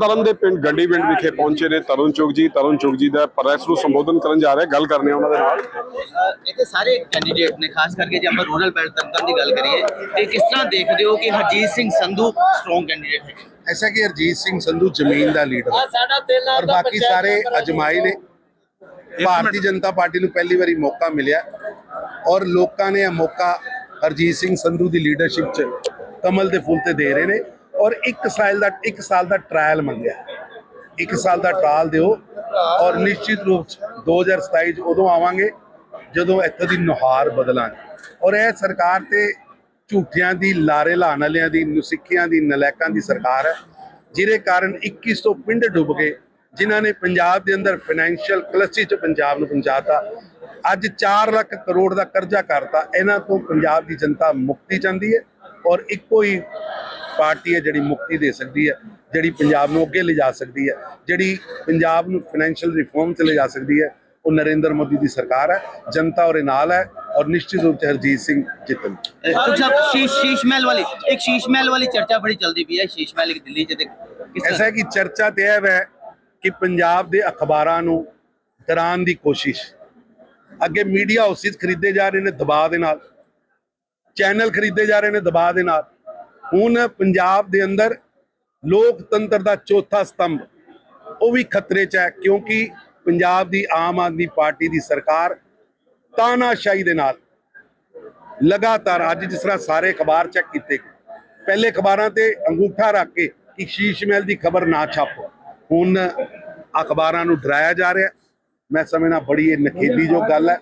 ਤਰਨ ਦੇ ਪਿੰਡ ਗੰਡੀ ਪਿੰਡ ਵਿਖੇ ਪਹੁੰਚੇ ਨੇ। ਤਰੁਣ ਚੁਗ ਜੀ ਤਰੁਣ ਚੁਗ ਜੀ ਦਾ ਪ੍ਰੈਸ ਨੂੰ ਸੰਬੋਧਨ ਕਰਨ ਜਾ ਰਹੇ ਗੱਲ ਕਰਨੇ ਉਹਨਾਂ ਦੇ ਨਾਲ। ਇੱਥੇ ਸਾਰੇ ਕੈਂਡੀਡੇਟ ਨੇ ਖਾਸ ਕਰਕੇ ਜੇ ਆਪਾਂ ਰੂਰਲ ਬੈਲਟ ਤੱਕ ਦੀ ਗੱਲ ਕਰੀਏ ਤੇ ਕਿਸ ਤਰ੍ਹਾਂ ਦੇਖਦੇ ਹੋ ਕਿ ਹਰਜੀਤ ਸਿੰਘ ਸੰਧੂ ਸਟਰੋਂਗ ਕੈਂਡੀਡੇਟ ਹੈ ਐਸਾ ਕਿ ਹਰਜੀਤ ਸਿੰਘ ਸੰਧੂ ਜ਼ਮੀਨ ਦਾ ਲੀਡਰ ਹੈ। ਔਰ ਬਾਕੀ ਸਾਰੇ ਅਜਮਾਈ ਨੇ। ਭਾਰਤੀ ਜਨਤਾ ਪਾਰਟੀ ਨੂੰ ਪਹਿਲੀ ਵਾਰੀ ਮੌਕਾ ਮਿਲਿਆ। ਔਰ ਲੋਕਾਂ ਨੇ ਇਹ ਮੌਕਾ ਹਰਜੀਤ ਸਿੰਘ ਸੰਧੂ ਦੀ ਲੀਡਰਸ਼ਿਪ 'ਚ ਕਮਲ ਦੇ ਫੁੱਲ ਤੇ ਦੇ ਰਹੇ ਨੇ। ਔਰ ਇੱਕ ਸਾਲ ਦਾ, ਇੱਕ ਸਾਲ ਦਾ ਟ੍ਰਾਇਲ ਮੰਗਿਆ। ਇੱਕ ਸਾਲ ਦਾ ਟ੍ਰਾਇਲ ਦਿਓ ਔਰ ਨਿਸ਼ਚਿਤ ਰੂਪ 'ਚ 2027 'ਚ ਉਦੋਂ ਆਵਾਂਗੇ, ਜਦੋਂ ਇੱਥੋਂ ਦੀ ਨੁਹਾਰ ਬਦਲਾਂਗੇ। ਔਰ ਇਹ ਸਰਕਾਰ ਤੇ ਝੂਠਿਆਂ ਦੀ, ਲਾਰੇ ਲਾਣ ਵਾਲਿਆਂ ਦੀ, ਨੁਸਿੱਖੀਆਂ ਦੀ, ਨਲਾਇਕਾਂ ਦੀ ਸਰਕਾਰ ਹੈ, ਜਿਹਦੇ ਕਾਰਨ 2100 ਪਿੰਡ ਡੁੱਬ ਗਏ, ਜਿਨ੍ਹਾਂ ਨੇ ਪੰਜਾਬ ਦੇ ਅੰਦਰ ਫਾਈਨੈਂਸ਼ੀਅਲ ਕਲਸੀ ਚ ਪੰਜਾਬ ਨੂੰ ਪਹੁੰਚਾਤਾ। ਅੱਜ 4 ਲੱਖ ਕਰੋੜ ਦਾ ਕਰਜ਼ਾ ਕਰਤਾ, ਇਹਨਾਂ ਤੋਂ ਪੰਜਾਬ ਦੀ ਜਨਤਾ ਮੁਕਤੀ ਚਾਹੁੰਦੀ ਹੈ ਔਰ ਇੱਕੋ ਹੀ ਪਾਰਟੀ ਹੈ ਜਿਹੜੀ ਮੁਕਤੀ ਦੇ ਸਕਦੀ ਹੈ ਜਿਹੜੀ ਪੰਜਾਬ ਨੂੰ ਅੱਗੇ ਲਿਜਾ ਸਕਦੀ ਹੈ ਜਿਹੜੀ ਪੰਜਾਬ ਨੂੰ ਫਾਈਨੈਂਸ਼ੀਅਲ ਰਿਫਾਰਮ ਚ ਲਿਜਾ ਸਕਦੀ ਹੈ ਉਹ ਨਰਿੰਦਰ ਮੋਦੀ ਦੀ ਸਰਕਾਰ ਹੈ ਜਨਤਾ ਉਹਦੇ ਨਾਲ ਹੈ ਔਰ ਨਿਸ਼ਚਿਤ ਰੂਪ ਚ ਹਰਜੀਤ ਸਿੰਘ ਜਿੱਤਣ ਪਈ ਹੈ ਕਿ ਚਰਚਾ ਤੇ ਇਹ ਹੈ ਕਿ ਪੰਜਾਬ ਦੇ ਅਖਬਾਰਾਂ ਨੂੰ ਡਰਾਉਣ ਦੀ ਕੋਸ਼ਿਸ਼। ਅੱਗੇ ਮੀਡੀਆ ਹਾਊਸਿਸ ਖਰੀਦੇ ਜਾ ਰਹੇ ਨੇ ਦਬਾਅ ਹੁਣ ਪੰਜਾਬ ਦੇ ਅੰਦਰ ਲੋਕਤੰਤਰ ਦਾ ਚੌਥਾ ਸਤੰਭ, ਉਹ ਵੀ ਖਤਰੇ 'ਚ ਹੈ ਕਿਉਂਕਿ ਪੰਜਾਬ ਦੀ ਆਮ ਆਦਮੀ ਪਾਰਟੀ ਦੀ ਸਰਕਾਰ ਤਾਨਾਸ਼ਾਹੀ ਦੇ ਨਾਲ ਲਗਾਤਾਰ ਅੱਜ ਜਿਸ ਤਰ੍ਹਾਂ ਸਾਰੇ ਅਖਬਾਰ ਚੈੱਕ ਕੀਤੇ ਗਏ ਪਹਿਲੇ ਅਖਬਾਰਾਂ ਤੇ ਅੰਗੂਠਾ ਰੱਖ ਕੇ ਕਿ ਸ਼ੀਸ਼ ਮਹਿਲ ਦੀ ਖਬਰ ਨਾ ਛਾਪੋ। ਹੁਣ ਅਖਬਾਰਾਂ ਨੂੰ ਡਰਾਇਆ ਜਾ ਰਿਹਾ। ਮੈਂ ਸਮਝਣਾ ਬੜੀ ਇਹ ਨਖੇਦੀ ਜੋ ਗੱਲ ਹੈ।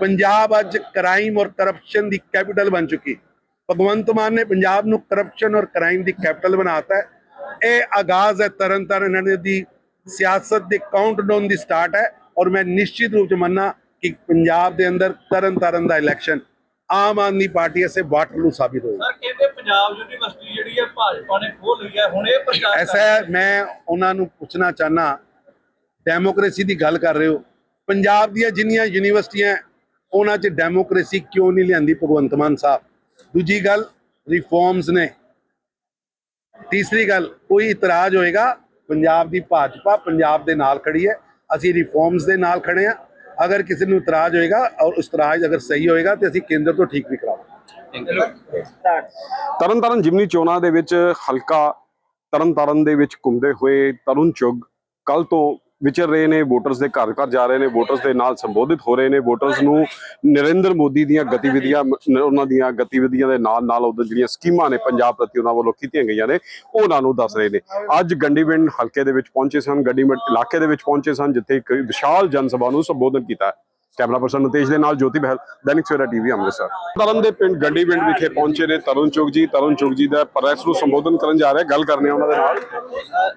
ਪੰਜਾਬ ਅੱਜ ਕ੍ਰਾਈਮ ਔਰ ਕਰਪਸ਼ਨ ਦੀ ਕੈਪੀਟਲ ਬਣ ਚੁੱਕੀ। ਭਗਵੰਤ ਮਾਨ ਨੇ ਪੰਜਾਬ ਨੂੰ ਕਰਪਸ਼ਨ ਔਰ ਕ੍ਰਾਈਮ ਦੀ ਕੈਪੀਟਲ ਬਣਾਤਾ ਹੈ। ਇਹ ਆਗਾਜ਼ ਹੈ ਤਰਨ ਤਾਰਨ ਇਹਨਾਂ ਦੀ ਸਿਆਸਤ ਦੇ ਕਾਊਂਟਡਾਊਨ ਦੀ ਸਟਾਰਟ ਹੈ ਔਰ ਮੈਂ ਨਿਸ਼ਚਿਤ ਰੂਪ ਚ ਮੰਨਣਾ ਕਿ ਪੰਜਾਬ ਦੇ ਅੰਦਰ ਤਰਨ ਤਾਰਨ ਦਾ ਇਲੈਕਸ਼ਨ ਆਮ ਆਦਮੀ ਪਾਰਟੀ ਐਸੇ ਵਾਟਰਲੂ ਸਾਬਿਤ ਹੋਏਗਾ। ਸਰ ਕਹਿੰਦੇ ਪੰਜਾਬ ਯੂਨੀਵਰਸਿਟੀ ਜਿਹੜੀ ਹੈ ਭਾਜਪਾ ਨੇ ਖੋਲ ਲਈ ਹੈ ਹੁਣ ਇਹ ਪ੍ਰਚਾਰ ਐਸਾ ਮੈਂ ਉਹਨਾਂ ਨੂੰ ਪੁੱਛਣਾ ਚਾਹਨਾ ਡੈਮੋਕ੍ਰੇਸੀ ਦੀ ਗੱਲ ਕਰ ਰਹੇ ਹੋ। ਪੰਜਾਬ ਦੀਆਂ ਜਿੰਨੀਆਂ ਯੂਨੀਵਰਸਿਟੀਆਂ ਉਹਨਾਂ 'ਚ ਡੈਮੋਕ੍ਰੇਸੀ ਕਿਉਂ ਨਹੀਂ ਲਿਆਂਦੀ ਭਗਵੰਤ ਮਾਨ ਸਾਹਿਬ? ਦੂਜੀ ਗੱਲ ਰਿਫਾਰਮਸ ਨੇ। ਤੀਸਰੀ ਗੱਲ, ਕੋਈ ਇਤਰਾਜ਼ ਹੋਏਗਾ, ਪੰਜਾਬ ਦੀ ਭਾਜਪਾ ਪੰਜਾਬ ਦੇ ਨਾਲ ਖੜੀ ਹੈ। ਅਸੀਂ ਰਿਫਾਰਮਸ ਦੇ ਨਾਲ ਖੜੇ ਆ ਅਗਰ ਕਿਸੇ ਨੂੰ ਇਤਰਾਜ਼ ਹੋਏਗਾ ਔਰ ਉਸ ਇਤਰਾਜ਼ ਅਗਰ ਸਹੀ ਹੋਏਗਾ ਤੇ ਅਸੀਂ ਕੇਂਦਰ ਤੋਂ ਠੀਕ ਵੀ ਕਰਾਵਾਂਗੇ। ਤਰਨ ਤਾਰਨ ਜਿਮਨੀ ਚੋਣਾਂ ਦੇ ਵਿੱਚ ਹਲਕਾ ਤਰਨ ਤਾਰਨ ਦੇ ਵਿੱਚ ਘੁੰਮਦੇ ਹੋਏ ਤਰੁਣ ਚੁਗ ਕੱਲ ਤੋਂ ਵਿਚਰ ਰਹੇ ਨੇ, ਵੋਟਰਸ ਦੇ ਘਰ ਘਰ ਜਾ ਰਹੇ ਨੇ, ਵੋਟਰਸ ਦੇ ਨਾਲ ਸੰਬੋਧਿਤ ਹੋ ਰਹੇ ਨੇ, ਵੋਟਰਸ ਨੂੰ ਨਰਿੰਦਰ ਮੋਦੀ ਦੀਆਂ ਗਤੀਵਿਧੀਆਂ ਉਹਨਾਂ ਦੀਆਂ ਗਤੀਵਿਧੀਆਂ ਦੇ ਨਾਲ ਨਾਲ ਉਹਦੀਆਂ ਜਿਹੜੀਆਂ ਸਕੀਮਾਂ ਨੇ ਪੰਜਾਬ ਪ੍ਰਤੀ ਉਹਨਾਂ ਵੱਲੋਂ ਕੀਤੀਆਂ ਗਈਆਂ ਨੇ, ਉਹਨਾਂ ਨੂੰ ਦੱਸ ਰਹੇ ਨੇ। ਅੱਜ ਗੰਡੀਵਿੰਡ ਹਲਕੇ ਦੇ ਵਿੱਚ ਪਹੁੰਚੇ ਸਨ ਗੰਡੀਵਿੰਡ ਇਲਾਕੇ ਦੇ ਵਿੱਚ ਪਹੁੰਚੇ ਸਨ, ਜਿੱਥੇ ਇੱਕ ਵਿਸ਼ਾਲ ਜਨ ਸਭਾ ਨੂੰ ਸੰਬੋਧਨ ਕੀਤਾ ਕੈਮਰਾ ਪਰਸਨ ਨਤੇਸ਼ ਦੇ ਨਾਲ ਜੋਤੀ ਬਹਿਲ ਦੈਨਿਕ ਸਵੇਰਾ ਟੀਵੀ ਅੰਮ੍ਰਿਤਸਰ। ਤਰਨ ਦੇ ਪਿੰਡ ਗੰਡੀਵਿੰਡ ਵਿਖੇ ਪਹੁੰਚੇ ਨੇ ਤਰੁਣ ਚੁਗ ਜੀ। ਤਰੁਣ ਚੁਗ ਜੀ ਦਾ ਪ੍ਰੈਸ ਨੂੰ ਸੰਬੋਧਨ ਕਰਨ ਜਾ ਰਹੇ ਗੱਲ ਕਰਨੇ ਉਹਨਾਂ ਦੇ ਨਾਲ।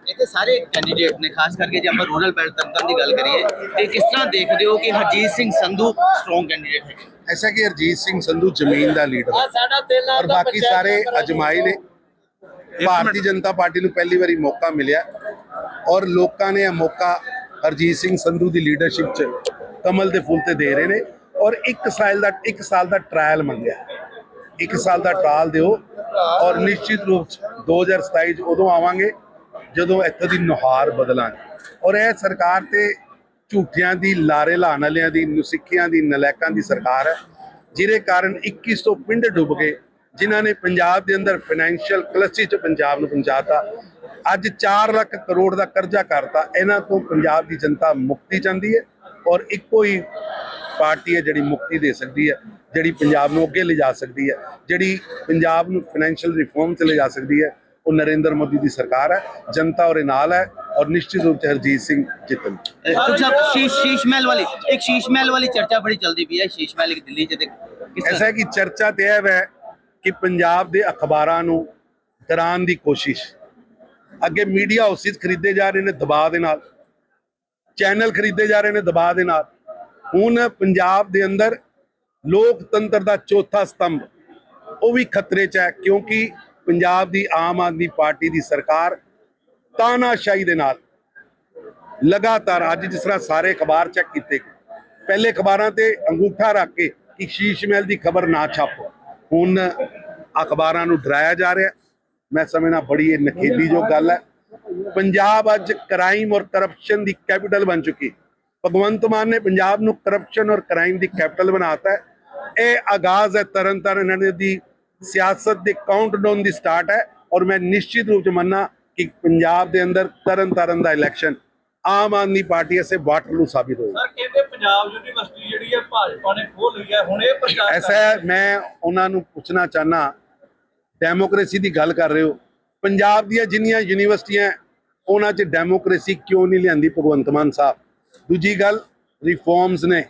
ਇੱਥੇ ਸਾਰੇ ਕੈਂਡੀਡੇਟ ਨੇ ਖਾਸ ਕਰਕੇ ਜੇ ਆਪਾਂ ਰੂਰਲ ਬੈਲਟ ਤੱਕ ਦੀ ਗੱਲ ਕਰੀਏ ਤੇ ਕਿਸ ਤਰ੍ਹਾਂ ਦੇਖਦੇ ਹੋ ਕਿ ਹਰਜੀਤ ਸਿੰਘ ਸੰਧੂ ਸਟਰੋਂਗ ਕੈਂਡੀਡੇਟ ਹੈ ਐਸਾ ਕਿ ਹਰਜੀਤ ਸਿੰਘ ਸੰਧੂ ਜ਼ਮੀਨ ਦਾ ਲੀਡਰ ਹੈ। ਔਰ ਬਾਕੀ ਸਾਰੇ ਅਜਮਾਈ ਨੇ ਭਾਰਤੀ ਜਨਤਾ ਪਾਰਟੀ ਨੂੰ ਪਹਿਲੀ ਵਾਰੀ ਮੌਕਾ ਮਿਲਿਆ। ਔਰ ਲੋਕਾਂ ਨੇ ਇਹ ਮੌਕਾ ਹਰਜੀਤ ਸਿੰਘ ਸੰਧੂ ਦੀ ਲੀਡਰਸ਼ਿਪ 'ਚ ਕਮਲ ਦੇ ਫੁੱਲ ਤੇ ਦੇ ਰਹੇ ਨੇ ਔਰ ਇੱਕ ਸਾਲ ਦਾ, ਇੱਕ ਸਾਲ ਦਾ ਟ੍ਰਾਇਲ ਮੰਗਿਆ। ਇੱਕ ਸਾਲ ਦਾ ਟ੍ਰਾਇਲ ਦਿਓ ਔਰ ਨਿਸ਼ਚਿਤ ਰੂਪ 'ਚ 2027 'ਚ ਉਦੋਂ ਆਵਾਂਗੇ ਜਦੋਂ ਇੱਥੋਂ ਦੀ ਨੁਹਾਰ ਬਦਲਾਂਗੇ। ਔਰ ਇਹ ਸਰਕਾਰ ਤੇ ਝੂਠਿਆਂ ਦੀ, ਲਾਰੇ ਲਾਣ ਵਾਲਿਆਂ ਦੀ, ਨੁਸਿੱਖੀਆਂ ਦੀ, ਨਲਾਇਕਾਂ ਦੀ ਸਰਕਾਰ ਹੈ, ਜਿਹਦੇ ਕਾਰਨ 2100 ਪਿੰਡ ਡੁੱਬ ਗਏ, ਜਿਨ੍ਹਾਂ ਨੇ ਪੰਜਾਬ ਦੇ ਅੰਦਰ ਫਾਈਨੈਂਸ਼ੀਅਲ ਕਲਸੀ ਚ ਪੰਜਾਬ ਨੂੰ ਪਹੁੰਚਾਤਾ। ਅੱਜ 4 ਲੱਖ ਕਰੋੜ ਦਾ ਕਰਜ਼ਾ ਕਰਤਾ। ਇਹਨਾਂ ਤੋਂ ਪੰਜਾਬ ਦੀ ਜਨਤਾ ਮੁਕਤੀ ਚਾਹੁੰਦੀ ਹੈ। ਔਰ ਇੱਕੋ ਹੀ ਪਾਰਟੀ ਹੈ ਜਿਹੜੀ ਮੁਕਤੀ ਦੇ ਸਕਦੀ ਹੈ ਜਿਹੜੀ ਪੰਜਾਬ ਨੂੰ ਅੱਗੇ ਲਿਜਾ ਸਕਦੀ ਹੈ ਜਿਹੜੀ ਪੰਜਾਬ ਨੂੰ ਫਾਈਨੈਂਸ਼ੀਅਲ ਰਿਫਾਰਮ ਚ ਲਿਜਾ ਸਕਦੀ ਹੈ ਉਹ ਨਰਿੰਦਰ ਮੋਦੀ ਦੀ ਸਰਕਾਰ ਹੈ ਜਨਤਾ ਉਹਦੇ ਨਾਲ ਹੈ ਔਰ ਨਿਸ਼ਚਿਤ ਰੂਪ ਚ ਹਰਜੀਤ ਸਿੰਘ ਜਿੱਤਣ ਮਹਿਲ ਇੱਕ ਦਿੱਲੀ ਚ ਤੇ ਕਿਸ ਐਸਾ ਕਿ ਚਰਚਾ ਤੇ ਹੈ ਕਿ ਪੰਜਾਬ ਦੇ ਅਖਬਾਰਾਂ ਨੂੰ ਡਰਾਉਣ ਦੀ ਕੋਸ਼ਿਸ਼। ਅੱਗੇ ਮੀਡੀਆ ਹਾਊਸਿਸ ਖਰੀਦੇ ਜਾ ਰਹੇ ਨੇ ਦਬਾਅ ਦੇ ਨਾਲ। ਚੈਨਲ ਖਰੀਦੇ ਜਾ ਰਹੇ ਨੇ ਦਬਾਅ ਦੇ ਨਾਲ। ਹੁਣ ਪੰਜਾਬ ਦੇ ਅੰਦਰ ਲੋਕਤੰਤਰ ਦਾ ਚੌਥਾ ਸਤੰਭ, ਉਹ ਵੀ ਖਤਰੇ 'ਚ ਹੈ ਕਿਉਂਕਿ ਪੰਜਾਬ ਦੀ ਆਮ ਆਦਮੀ ਪਾਰਟੀ ਦੀ ਸਰਕਾਰ ਤਾਨਾਸ਼ਾਹੀ ਦੇ ਨਾਲ ਲਗਾਤਾਰ ਅੱਜ ਜਿਸ ਤਰ੍ਹਾਂ ਸਾਰੇ ਅਖਬਾਰ ਚੈੱਕ ਕੀਤੇ ਗਏ ਪਹਿਲੇ ਅਖਬਾਰਾਂ ਤੇ ਅੰਗੂਠਾ ਰੱਖ ਕੇ ਕਿ ਸ਼ੀਸ਼ ਮਹਿਲ ਦੀ ਖਬਰ ਨਾ ਛਾਪੋ। ਹੁਣ ਅਖਬਾਰਾਂ ਨੂੰ ਡਰਾਇਆ ਜਾ ਰਿਹਾ, ਮੈਂ ਸਮਝਣਾ ਬੜੀ ਇਹ ਨਖੇਦੀ ਜੋ ਗੱਲ ਹੈ। ਪੰਜਾਬ ਅੱਜ ਕ੍ਰਾਈਮ ਔਰ ਕਰਪਸ਼ਨ ਦੀ ਕੈਪੀਟਲ ਬਣ ਚੁੱਕੀ। ਭਗਵੰਤ ਮਾਨ ਨੇ ਪੰਜਾਬ ਨੂੰ ਕਰਪਸ਼ਨ ਔਰ ਕ੍ਰਾਈਮ ਦੀ ਕੈਪੀਟਲ ਬਣਾਤਾ ਹੈ। ਇਹ ਆਗਾਜ਼ ਹੈ ਤਰਨ ਤਾਰਨ ਇਹਨਾਂ ਦੀ ਸਿਆਸਤ ਦੇ ਕਾਊਂਟਡਾਊਨ ਦੀ ਸਟਾਰਟ ਹੈ ਔਰ ਮੈਂ ਨਿਸ਼ਚਿਤ ਰੂਪ ਚ ਮੰਨਣਾ ਕਿ ਪੰਜਾਬ ਦੇ ਅੰਦਰ ਤਰਨ ਤਾਰਨ ਦਾ ਇਲੈਕਸ਼ਨ ਆਮ ਆਦਮੀ ਪਾਰਟੀ ਐਸੇ ਵਾਟਰਲੂ ਸਾਬਿਤ ਹੋਏਗਾ। ਸਰ ਕਹਿੰਦੇ ਪੰਜਾਬ ਯੂਨੀਵਰਸਿਟੀ ਜਿਹੜੀ ਹੈ ਭਾਜਪਾ ਨੇ ਖੋਲ ਲਈ ਹੈ ਹੁਣ ਇਹ ਪ੍ਰਚਾਰ ਐਸਾ ਮੈਂ ਉਹਨਾਂ ਨੂੰ ਪੁੱਛਣਾ ਚਾਹਨਾ ਡੈਮੋਕ੍ਰੇਸੀ ਦੀ ਗੱਲ ਕਰ ਰਹੇ ਹੋ। ਪੰਜਾਬ ਦੀਆਂ ਜਿੰਨੀਆਂ ਯੂਨੀਵਰਸਿਟੀਆਂ ਉਹਨਾਂ 'ਚ ਡੈਮੋਕ੍ਰੇਸੀ ਕਿਉਂ ਨਹੀਂ ਲਿਆਂਦੀ ਭਗਵੰਤ ਮਾਨ ਸਾਹਿਬ? ਦੂਜੀ ਗੱਲ ਰਿਫਾਰਮਸ ਨੇ।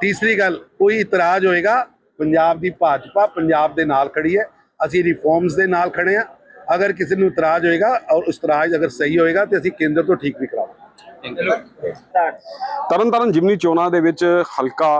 ਤੀਸਰੀ ਗੱਲ, ਕੋਈ ਇਤਰਾਜ਼ ਹੋਏਗਾ, ਪੰਜਾਬ ਦੀ ਭਾਜਪਾ ਪੰਜਾਬ ਦੇ ਨਾਲ ਖੜੀ ਹੈ, ਅਸੀਂ ਰਿਫਾਰਮਸ ਦੇ ਨਾਲ ਖੜੇ ਆ ਅਗਰ ਕਿਸੇ ਨੂੰ ਇਤਰਾਜ਼ ਹੋਏਗਾ ਔਰ ਉਸ ਇਤਰਾਜ਼ ਅਗਰ ਸਹੀ ਹੋਏਗਾ ਤੇ ਅਸੀਂ ਕੇਂਦਰ ਤੋਂ ਠੀਕ ਵੀ ਕਰਾਵਾਂਗੇ। ਤਰਨਤਾਰਨ ਜਿਮਨੀ ਚੋਣਾਂ ਦੇ ਵਿੱਚ ਹਲਕਾ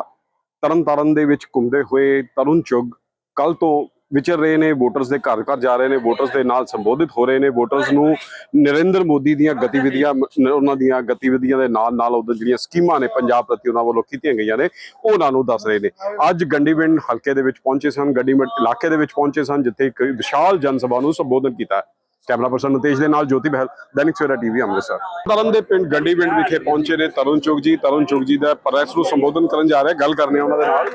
ਤਰਨ ਤਰਨਤਾਰਨ ਦੇ ਵਿੱਚ ਘੁੰਮਦੇ ਹੋਏ ਤਰੁਣ ਚੁੱਗ ਕੱਲ ਤੋਂ ਵਿਚਰ ਰਹੇ ਨੇ, ਵੋਟਰਸ ਦੇ ਘਰ ਘਰ ਜਾ ਰਹੇ ਨੇ, ਵੋਟਰਸ ਦੇ ਨਾਲ ਸੰਬੋਧਿਤ ਹੋ ਰਹੇ ਨੇ, ਵੋਟਰਸ ਨੂੰ ਨਰਿੰਦਰ ਮੋਦੀ ਦੀਆਂ ਗਤੀਵਿਧੀਆਂ ਉਹਨਾਂ ਦੀਆਂ ਗਤੀਵਿਧੀਆਂ ਦੇ ਨਾਲ ਨਾਲ ਉਹਦੇ ਜਿਹੜੀਆਂ ਸਕੀਮਾਂ ਨੇ ਪੰਜਾਬ ਪ੍ਰਤੀ ਉਹਨਾਂ ਵੱਲੋਂ ਕੀਤੀਆਂ ਗਈਆਂ ਨੇ, ਉਹਨਾਂ ਨੂੰ ਦੱਸ ਰਹੇ ਨੇ। ਅੱਜ ਗੰਡੀਵਿੰਡ ਹਲਕੇ ਦੇ ਵਿੱਚ ਪਹੁੰਚੇ ਸਨ ਗੰਡੀਵਿੰਡ ਇਲਾਕੇ ਦੇ ਵਿੱਚ ਪਹੁੰਚੇ ਸਨ, ਜਿੱਥੇ ਇੱਕ ਵਿਸ਼ਾਲ ਜਨ ਸਭਾ ਨੂੰ ਸੰਬੋਧਨ ਕੀਤਾ। ਕੈਮਰਾ ਪਰਸਨ ਨਤੇਸ਼ ਦੇ ਨਾਲ ਜੋਤੀ ਬਹਿਲ ਦੈਨਿਕ ਸਵੇਰਾ ਟੀਵੀ ਅੰਮ੍ਰਿਤਸਰ। ਤਰਨ ਦੇ ਪਿੰਡ ਗੰਡੀਵਿੰਡ ਵਿਖੇ ਪਹੁੰਚੇ ਨੇ ਤਰੁਣ ਚੁਗ ਜੀ। ਤਰੁਣ ਚੁਗ ਜੀ ਦਾ ਪ੍ਰੈਸ ਨੂੰ ਸੰਬੋਧਨ ਕਰਨ ਜਾ ਰਹੇ ਗੱਲ ਕਰਨੇ ਉਹਨਾਂ ਦੇ ਨਾਲ।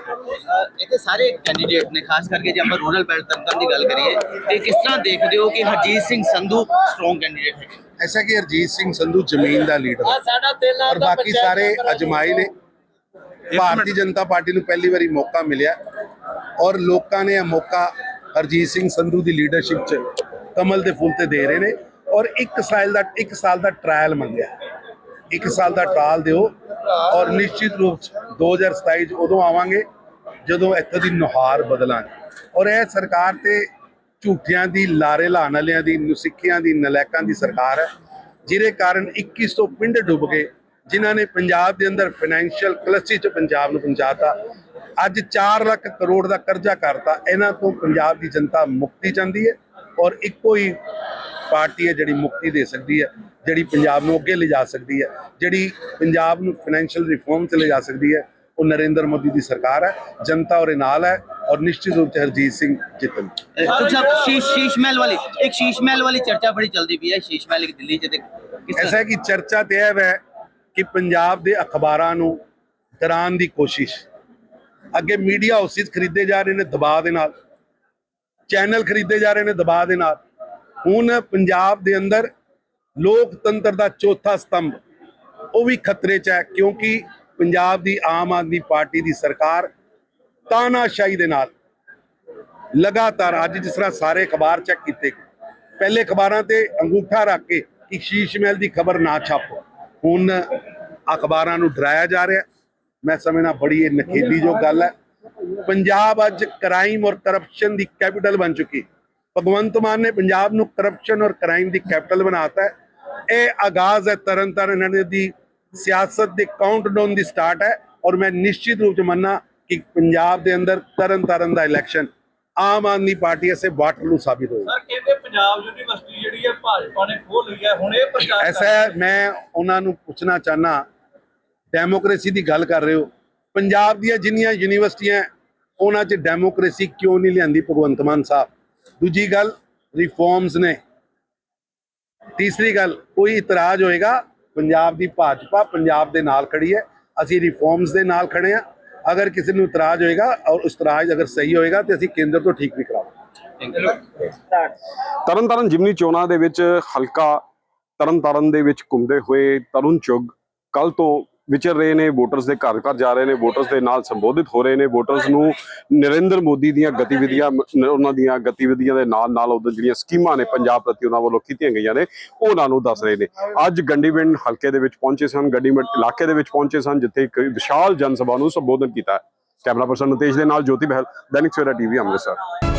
ਇੱਥੇ ਸਾਰੇ ਕੈਂਡੀਡੇਟ ਨੇ ਖਾਸ ਕਰਕੇ ਜੇ ਆਪਾਂ ਰੂਰਲ ਬੈਲਟ ਤੰਤਰ ਦੀ ਗੱਲ ਕਰੀਏ ਤੇ ਕਿਸ ਤਰ੍ਹਾਂ ਦੇਖਦੇ ਹੋ ਕਿ ਹਰਜੀਤ ਸਿੰਘ ਸੰਧੂ ਸਟਰੋਂਗ ਕੈਂਡੀਡੇਟ ਹੈ ਐਸਾ ਕਿ ਹਰਜੀਤ ਸਿੰਘ ਸੰਧੂ ਜ਼ਮੀਨ ਦਾ ਲੀਡਰ ਹੈ। ਔਰ ਬਾਕੀ ਸਾਰੇ ਅਜਮਾਈ ਨੇ। ਭਾਰਤੀ ਜਨਤਾ ਪਾਰਟੀ ਨੂੰ ਪਹਿਲੀ ਵਾਰੀ ਮੌਕਾ ਮਿਲਿਆ। ਔਰ ਲੋਕਾਂ ਨੇ ਇਹ ਮੌਕਾ ਹਰਜੀਤ ਸਿੰਘ ਸੰਧੂ ਦੀ ਲੀਡਰਸ਼ਿਪ 'ਚ ਕਮਲ ਦੇ ਫੁੱਲ ਤੇ ਦੇ ਰਹੇ ਨੇ ਔਰ ਇੱਕ ਸਾਲ ਦਾ, ਇੱਕ ਸਾਲ ਦਾ ਟ੍ਰਾਇਲ ਮੰਗਿਆ। ਇੱਕ ਸਾਲ ਦਾ ਟ੍ਰਾਇਲ ਦਿਓ ਔਰ ਨਿਸ਼ਚਿਤ ਰੂਪ 'ਚ 2027 'ਚ ਉਦੋਂ ਆਵਾਂਗੇ ਜਦੋਂ ਇੱਥੋਂ ਦੀ ਨੁਹਾਰ ਬਦਲਾਂਗੇ। ਔਰ ਇਹ ਸਰਕਾਰ ਤੇ ਝੂਠਿਆਂ ਦੀ, ਲਾਰੇ ਲਾਣ ਵਾਲਿਆਂ ਦੀ ਨੁਸਿੱਖਿਆਂ ਦੀ, ਨਲਾਇਕਾਂ ਦੀ ਸਰਕਾਰ ਹੈ, ਜਿਹਦੇ ਕਾਰਨ 2100 ਪਿੰਡ ਡੁੱਬ ਗਏ, ਜਿਨ੍ਹਾਂ ਨੇ ਪੰਜਾਬ ਦੇ ਅੰਦਰ ਫਾਈਨੈਂਸ਼ੀਅਲ ਕਲਸੀ ਚ ਪੰਜਾਬ ਨੂੰ ਪਹੁੰਚਾਤਾ। ਅੱਜ 4 ਲੱਖ ਕਰੋੜ ਦਾ ਕਰਜ਼ਾ ਕਰਤਾ, ਇਹਨਾਂ ਤੋਂ ਪੰਜਾਬ ਦੀ ਜਨਤਾ ਮੁਕਤੀ ਚਾਹੁੰਦੀ ਹੈ। ਔਰ ਇੱਕੋ ਹੀ ਪਾਰਟੀ ਹੈ ਜਿਹੜੀ ਮੁਕਤੀ ਦੇ ਸਕਦੀ ਹੈ ਜਿਹੜੀ ਪੰਜਾਬ ਨੂੰ ਅੱਗੇ ਲਿਜਾ ਸਕਦੀ ਹੈ ਜਿਹੜੀ ਪੰਜਾਬ ਨੂੰ ਫਾਈਨੈਂਸ਼ੀਅਲ ਰਿਫਾਰਮ ਚ ਲਿਜਾ ਸਕਦੀ ਹੈ ਉਹ ਨਰਿੰਦਰ ਮੋਦੀ ਦੀ ਸਰਕਾਰ ਹੈ ਜਨਤਾ ਉਹਦੇ ਨਾਲ ਹੈ ਔਰ ਨਿਸ਼ਚਿਤ ਰੂਪ ਚ ਹਰਜੀਤ ਸਿੰਘ ਜਿੱਤਣ ਮਹਿਲ ਵਾਲੀ ਚਰਚਾ ਹੈ ਕਿ ਚਰਚਾ ਤੇ ਇਹ ਹੈ ਕਿ ਪੰਜਾਬ ਦੇ ਅਖਬਾਰਾਂ ਨੂੰ ਡਰਾਉਣ ਦੀ ਕੋਸ਼ਿਸ਼। ਅੱਗੇ ਮੀਡੀਆ ਹਾਊਸਿਸ ਖਰੀਦੇ ਜਾ ਰਹੇ ਨੇ ਦਬਾਅ ਦੇ ਨਾਲ। ਚੈਨਲ ਖਰੀਦੇ ਜਾ ਰਹੇ ਨੇ ਦਬਾਅ ਦੇ ਨਾਲ। ਹੁਣ ਪੰਜਾਬ ਦੇ ਅੰਦਰ ਲੋਕਤੰਤਰ ਦਾ ਚੌਥਾ ਸਤੰਭ, ਉਹ ਵੀ ਖਤਰੇ 'ਚ ਹੈ ਕਿਉਂਕਿ ਪੰਜਾਬ ਦੀ ਆਮ ਆਦਮੀ ਪਾਰਟੀ ਦੀ ਸਰਕਾਰ ਤਾਨਾਸ਼ਾਹੀ ਦੇ ਨਾਲ ਲਗਾਤਾਰ ਅੱਜ ਜਿਸ ਤਰ੍ਹਾਂ ਸਾਰੇ ਅਖਬਾਰ ਚੈੱਕ ਕੀਤੇ, ਪਹਿਲੇ ਅਖਬਾਰਾਂ ਤੇ ਅੰਗੂਠਾ ਰੱਖ ਕੇ ਕਿ ਸ਼ੀਸ਼ ਮਹਿਲ ਦੀ ਖਬਰ ਨਾ ਛਾਪੋ। ਹੁਣ ਅਖਬਾਰਾਂ ਨੂੰ ਡਰਾਇਆ ਜਾ ਰਿਹਾ। ਮੈਂ ਸਮਝਣਾ ਬੜੀ ਇਹ ਨਖੇਦੀ ਜੋ ਗੱਲ ਹੈ। ਪੰਜਾਬ ਅੱਜ ਕ੍ਰਾਈਮ ਔਰ ਕਰਪਸ਼ਨ ਦੀ ਕੈਪੀਟਲ ਬਣ ਚੁੱਕੀ। ਭਗਵੰਤ ਮਾਨ ਨੇ ਪੰਜਾਬ ਨੂੰ ਕਰਪਸ਼ਨ ਔਰ ਕ੍ਰਾਈਮ ਦੀ ਕੈਪੀਟਲ ਬਣਾਤਾ ਹੈ। ਇਹ ਆਗਾਜ਼ ਹੈ ਤਰਨ ਤਾਰਨ ਇਹਨਾਂ ਦੀ ਸਿਆਸਤ ਦੇ ਕਾਊਂਟਡਾਊਨ ਦੀ ਸਟਾਰਟ ਹੈ ਔਰ ਮੈਂ ਨਿਸ਼ਚਿਤ ਰੂਪ ਚ ਮੰਨਣਾ ਕਿ ਪੰਜਾਬ ਦੇ ਅੰਦਰ ਤਰਨ ਤਾਰਨ ਦਾ ਇਲੈਕਸ਼ਨ ਆਮ ਆਦਮੀ ਪਾਰਟੀ ਐਸੇ ਵਾਟਰਲੂ ਸਾਬਿਤ ਹੋਏਗਾ। ਸਰ ਕਹਿੰਦੇ ਪੰਜਾਬ ਯੂਨੀਵਰਸਿਟੀ ਜਿਹੜੀ ਹੈ ਭਾਜਪਾ ਨੇ ਖੋਲ ਲਈ ਹੈ ਹੁਣ ਇਹ ਪ੍ਰਚਾਰ ਐਸਾ ਮੈਂ ਉਹਨਾਂ ਨੂੰ ਪੁੱਛਣਾ ਚਾਹਨਾ ਡੈਮੋਕ੍ਰੇਸੀ ਦੀ ਗੱਲ ਕਰ ਰਹੇ ਹੋ। ਪੰਜਾਬ ਦੀਆਂ ਜਿੰਨੀਆਂ ਯੂਨੀਵਰਸਿਟੀਆਂ ਉਹਨਾਂ 'ਚ ਡੈਮੋਕ੍ਰੇਸੀ ਕਿਉਂ ਨਹੀਂ ਲਿਆਂਦੀ ਭਗਵੰਤ ਮਾਨ ਸਾਹਿਬ? ਦੂਜੀ ਗੱਲ ਰਿਫਾਰਮਸ ਨੇ। ਤੀਸਰੀ ਗੱਲ ਕੋਈ ਇਤਰਾਜ਼ ਹੋਏਗਾ ਪੰਜਾਬ ਦੀ ਭਾਜਪਾ ਪੰਜਾਬ ਦੇ ਨਾਲ ਖੜੀ ਹੈ ਅਸੀਂ ਰਿਫਾਰਮਸ ਦੇ ਨਾਲ ਖੜੇ ਆ ਅਗਰ ਕਿਸੇ ਨੂੰ ਇਤਰਾਜ਼ ਹੋਏਗਾ ਔਰ ਉਸ ਇਤਰਾਜ਼ ਅਗਰ ਸਹੀ ਹੋਏਗਾ ਤੇ ਅਸੀਂ ਕੇਂਦਰ ਤੋਂ ਠੀਕ ਵੀ ਕਰਾਵਾਂਗੇ। ਤਰਨਤਾਰਨ ਜਿਮਨੀ ਚੋਣਾਂ ਦੇ ਵਿੱਚ ਹਲਕਾ ਤਰਨਤਾਰਨ ਦੇ ਵਿੱਚ ਘੁੰਮਦੇ ਹੋਏ ਤਰੁਣ ਚੁੱਗ ਕੱਲ ਤੋਂ ਵਿਚਰ ਰਹੇ ਨੇ ਵੋਟਰਸ ਦੇ ਘਰ ਘਰ ਜਾ ਰਹੇ ਨੇ ਵੋਟਰਸ ਦੇ ਨਾਲ ਸੰਬੋਧਿਤ ਹੋ ਰਹੇ ਨੇ ਵੋਟਰਸ ਨੂੰ ਨਰਿੰਦਰ ਮੋਦੀ ਦੀਆਂ ਗਤੀਵਿਧੀਆਂ ਉਹਨਾਂ ਦੀਆਂ ਗਤੀਵਿਧੀਆਂ ਦੇ ਨਾਲ ਨਾਲ ਉਹਦੇ ਜਿਹੜੀਆਂ ਸਕੀਮਾਂ ਨੇ ਪੰਜਾਬ ਪ੍ਰਤੀ ਉਹਨਾਂ ਵੱਲੋਂ ਕੀਤੀਆਂ ਗਈਆਂ ਨੇ, ਉਹਨਾਂ ਨੂੰ ਦੱਸ ਰਹੇ ਨੇ। ਅੱਜ ਗੰਡੀਵਿੰਡ ਹਲਕੇ ਦੇ ਵਿੱਚ ਪਹੁੰਚੇ ਸਨ, ਗੰਡੀਵਿੰਡ ਇਲਾਕੇ ਦੇ ਵਿੱਚ ਪਹੁੰਚੇ ਸਨ, ਜਿੱਥੇ ਇੱਕ ਵਿਸ਼ਾਲ ਜਨ ਸਭਾ ਨੂੰ ਸੰਬੋਧਨ ਕੀਤਾ ਕੈਮਰਾ ਪਰਸਨ ਨਤੇਸ਼ ਦੇ ਨਾਲ ਜੋਤੀ ਬਹਿਲ, ਦੈਨਿਕ ਸਵੇਰਾ ਟੀਵੀ, ਅੰਮ੍ਰਿਤਸਰ।